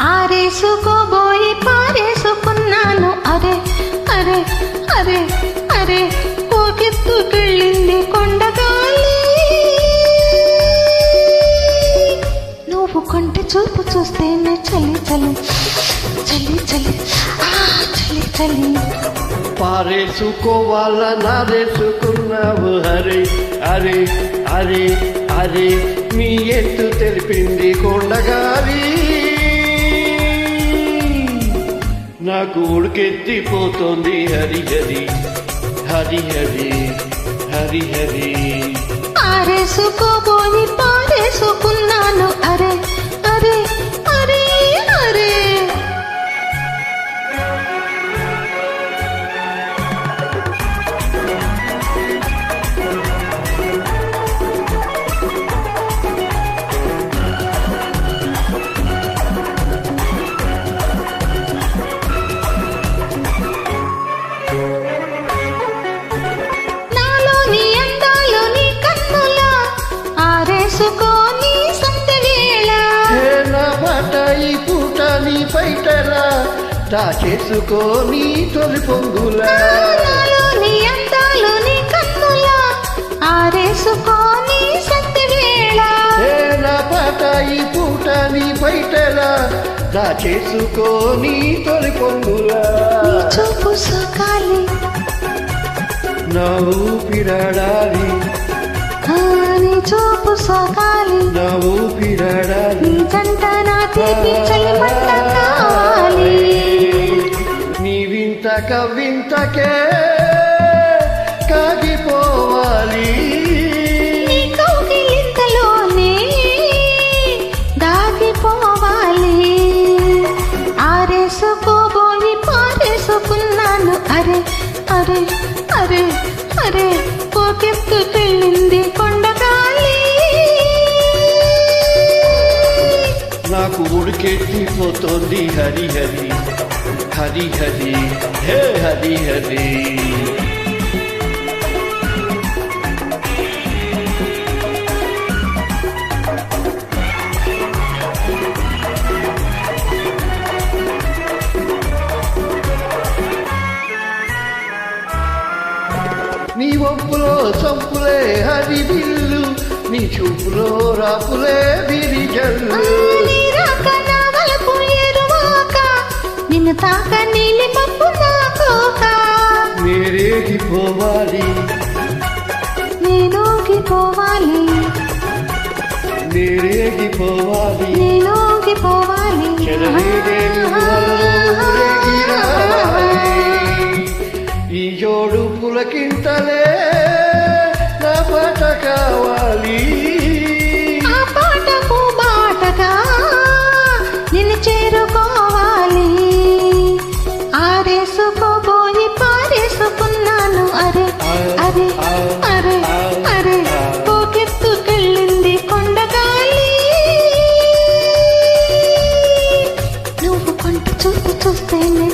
ఆరేసుకోబోయి పారేసుకున్నాను. అరే అరే అరే అరే పోకెత్తుకెళ్ళింది కొండగాలి. నువ్వు కొంటి చూపు చూస్తేనే చలి చలి చలి చలి. ఆ చలి చలి. పారేసుకోవాల నారేసుకున్నావు? హరే అరే అరే అరే మీ ఎత్తు తెలిపింది కొండగాలి. నాకు ఉడికెత్తిపోతోంది హరి హరి హరి హరి హరి హరి ఆరేసుకోబోయి తొలి పొంగులా. కన్నుల. వేళ. హే నా పాట ఈ పూట నీ బయటలా దాచేసుకోని తొలి పొంగులా. నీ చూపు సోకాలి. నా ఊపిరాడాలి ఆ, నీ చూపు సోకాలి. నా ఊపిరాడాలి నీ జంట నా తీపి చలిమంట వింత కవింతకే కాగిపోవాలి. కౌగిలింతలోనే దాగిపోవాలి. ఆరేసుకోబోయి పారేసుకున్నాను. అరే అరే అరే అరే పోకెత్తుకెళ్ళింది కొండగాలి. నాకు ఉడికెత్తిపోతోంది హరి హరి హరి హరి హే హరి హరి నీ ఒప్పులో సంపులే హరి బిల్లు నీ చూపులో రాపులే విరిజల్లు నిన్ను తాక నీలి మబ్బు నేనోగిపోవాలి. నేనోగిపోవాలి. ఈ జోడు పులకింతలే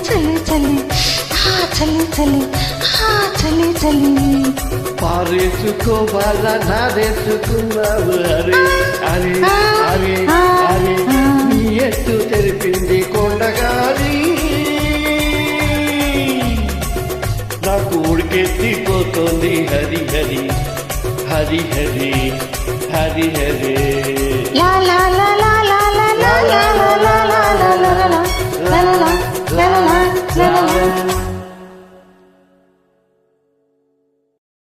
చలి చలి. ఆ చలి చలి. ఆ చలి చలి. పారేసుకోవాలా నా రేసుకున్నావు అరే అరే అరే అరే నీ ఎత్తు తెరిపింది కొండగాలి. నాకు ఉడికెత్తిపోతుంది హరి హరి హరి హరి హరి హరి. లా లా లా లా లా లా లా లా.